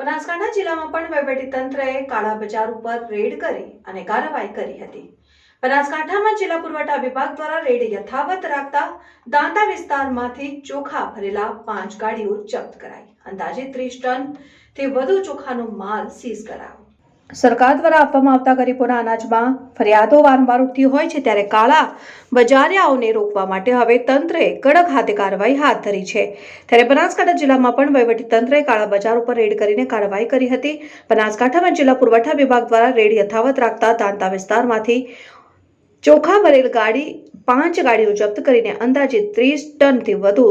બનાસકાંઠા જિલ્લામાં પણ વહીવટીતંત્રએ કાળા બજાર ઉપર રેડ કરી અને કાર્યવાહી કરી હતી. બનાસકાંઠામાં જિલ્લા પુરવઠા વિભાગ દ્વારા રેડ યથાવત રાખતા દાંતા વિસ્તારમાંથી ચોખા ભરેલા પાંચ ગાડીઓ જપ્ત કરાઈ. અંદાજે ત્રીસ ટનથી વધુ ચોખાનો માલ સીઝ કરાયો. સરકાર દ્વારા આપવામાં આવતા ગરીબોના અનાજમાં ફરિયાદો વારંવાર ઉઠતી હોય છે ત્યારે કાળા બજારિયાઓને રોકવા માટે હવે તંત્રે કડક હાથે કાર્યવાહી હાથ ધરી છે. ત્યારે બનાસકાંઠા જિલ્લામાં પણ તંત્રએ કાળા બજાર ઉપર રેડ કરીને કાર્યવાહી કરી હતી. બનાસકાંઠામાં જિલ્લા પુરવઠા વિભાગ દ્વારા રેડ યથાવત રાખતા દાંતા વિસ્તારમાંથી ચોખા ભરેલ ગાડી પાંચ ગાડીઓ જપ્ત કરીને અંદાજે ત્રીસ ટનથી વધુ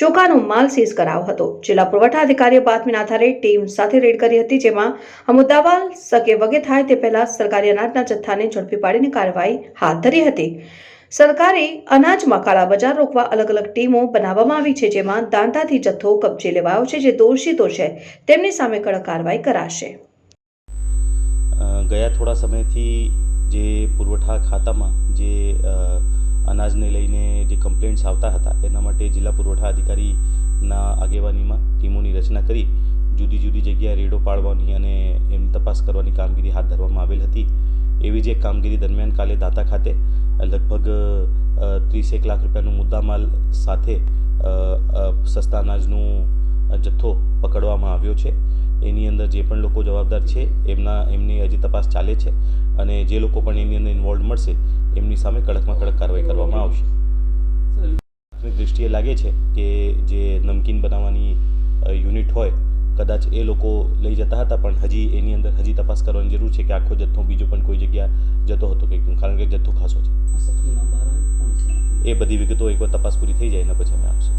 ચોખાનો માલ સીઝ કરાયો હતો. જિલ્લા પુરવઠા અધિકારીએ બાતમીના આધારે ટીમ સાથે રેડ કરી હતી, જેમાં આ મુદ્દાવાલ સકે વગે થાય તે પહેલા સરકારી અનાજના જથ્થાને ઝડપી પાડીને કાર્યવાહી હાથ ધરી હતી. સરકારે અનાજમાં કાળા બજાર રોકવા અલગ અલગ ટીમો બનાવવામાં આવી છે, જેમાં દાંતાથી જથ્થો કબજે લેવાયો છે, જે દોષિતો છે, તેમની સામે કડક કાર્યવાહી કરાશે. ગયા થોડા સમયથી જે પુરવઠા ખાતામાં જે અનાજને લઈને જે કમ્પ્લેન્ટ્સ આવતા હતા, એના માટે જિલ્લા પુરવઠા અધિકારીના આગેવાનીમાં ટીમોની રચના કરી, જુદી જુદી જગ્યાએ રેડો પાડવાની અને એમ તપાસ કરવાની કામગીરી હાથ ધરવામાં આવેલ હતી. એવી જ એક કામગીરી દરમિયાન કાલે દાતા ખાતે લગભગ ત્રીસેક લાખ રૂપિયાનું મુદ્દામાલ સાથે સસ્તા અનાજનું જથ્થો પકડવામાં આવ્યો છે. એની અંદર જે પણ લોકો જવાબદાર છે એમના એમની હજી તપાસ ચાલે છે અને જે લોકો પણ એની અંદર ઇન્વોલ્વ મળશે એમની સામે કડકમાં કડક કાર્યવાહી કરવામાં આવશે. દૃષ્ટિએ લાગે છે કે જે નમકીન બનાવવાની યુનિટ હોય કદાચ એ લોકો લઈ જતા હતા પણ હજી એની અંદર હજી તપાસ કરવાની જરૂર છે કે આખો જથ્થો બીજો પણ કોઈ જગ્યા જતો હતો કે કારણ કે જથ્થો ખાસો છે? એ બધી વિગતો એકવાર તપાસ પૂરી થઈ જાય એના પછી અમે આપશું.